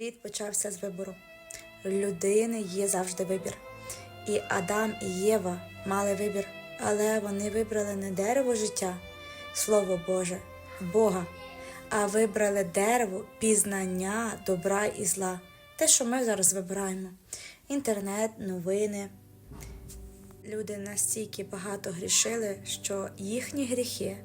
Світ почався з вибору. Людини є завжди вибір. І Адам і Єва мали вибір, але вони вибрали не дерево життя, Слово Боже, Бога, а вибрали дерево пізнання добра і зла. Те, що ми зараз вибираємо: інтернет, новини. Люди настільки багато грішили, що їхні гріхи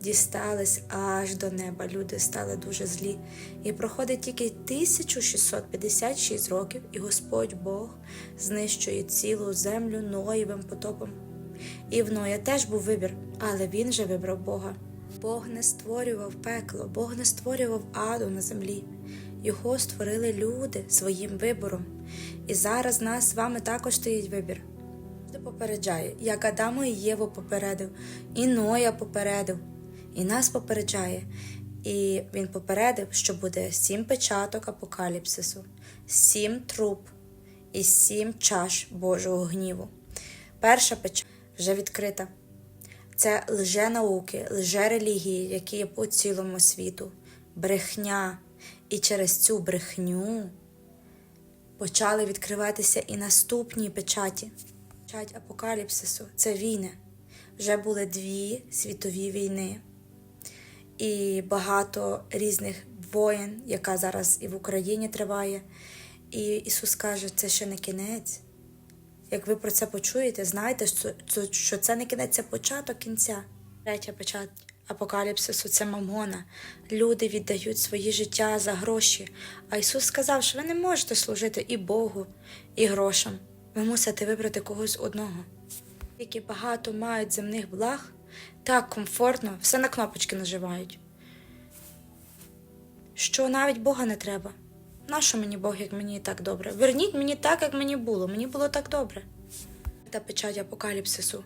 дістались аж до неба. Люди стали дуже злі. І проходить тільки 1656 років, і Господь Бог знищує цілу землю Ноєвим потопом. І в Ноя теж був вибір, але він же вибрав Бога. Бог не створював пекло, Бог не створював аду на землі. Його створили люди своїм вибором. І зараз нас з вами також стоїть вибір. Попереджає, як Адаму і Єву попередив, і Ноя попередив, і нас попереджає. І він попередив, що буде сім печаток апокаліпсису, сім труб і сім чаш Божого гніву. Перша печать вже відкрита. Це лже-науки, лже-релігії, які є по цілому світу, брехня. І через цю брехню почали відкриватися і наступні печаті. Печать апокаліпсису це війни. Вже були дві світові війни і багато різних воєн, яка зараз і в Україні триває. І Ісус каже, це ще не кінець. Як ви про це почуєте, знайте, що- це не кінець, це початок кінця. Третя печать апокаліпсису це мамона. Люди віддають свої життя за гроші. А Ісус сказав, що ви не можете служити і Богу, і грошам. Ви мусите вибрати когось одного. Які багато мають земних благ, так комфортно, все на кнопочки наживають. Що навіть Бога не треба. Нащо мені Бог, як мені і так добре? Верніть мені так, як мені було. Мені було так добре. Та печать апокаліпсису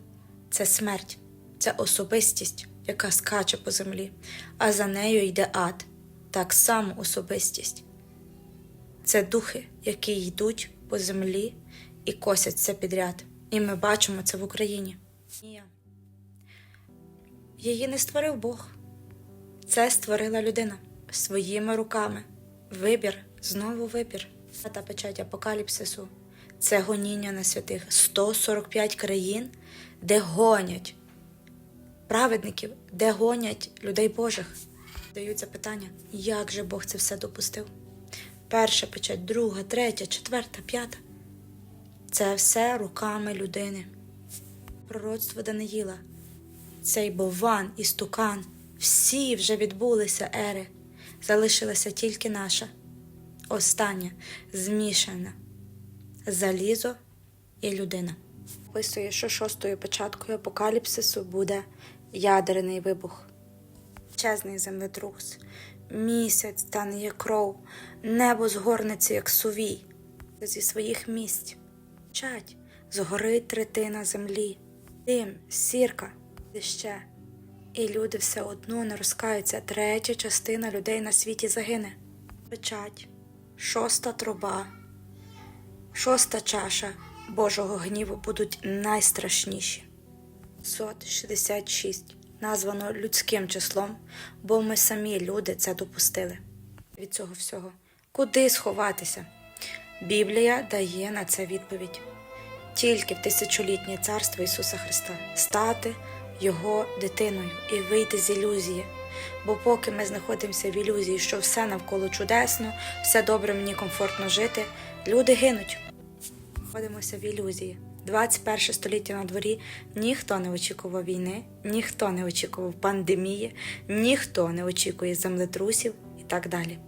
це смерть, це особистість, яка скаче по землі, а за нею йде ад, так само особистість. Це духи, які йдуть по землі і косять це підряд. І ми бачимо це в Україні. Її не створив Бог. Це створила людина своїми руками. Вибір, знову вибір. Та печать апокаліпсису це гоніння на святих 145 країн, де гонять праведників, де гонять людей Божих. Дають запитання, як же Бог це все допустив? Перша печать, друга, третя, четверта, п'ята. Це все руками людини. Пророцтво Даниїла, цей Бован і Стукан, всі вже відбулися ери, залишилася тільки наша, остання, змішана. Залізо і людина. Описує, що шостою печаткою апокаліпсису буде ядерний вибух, чесний землетрус, місяць стане як кров, небо згорнеться, як сувій, зі своїх місць. Чать, згорить третина землі, дим, сірка, ще. І люди все одно не розкаються. Третя частина людей на світі загине. Печать, шоста труба, шоста чаша Божого гніву будуть найстрашніші. 566 названо людським числом, бо ми самі люди це допустили. Від цього всього. Куди сховатися? Біблія дає на це відповідь. Тільки в тисячолітнє царство Ісуса Христа стати Його дитиною і вийти з ілюзії. Бо поки ми знаходимося в ілюзії, що все навколо чудесно, все добре, мені комфортно жити, люди гинуть. Знаходимося в ілюзії. 21 століття на дворі ніхто не очікував війни, ніхто не очікував пандемії, ніхто не очікує землетрусів і так далі.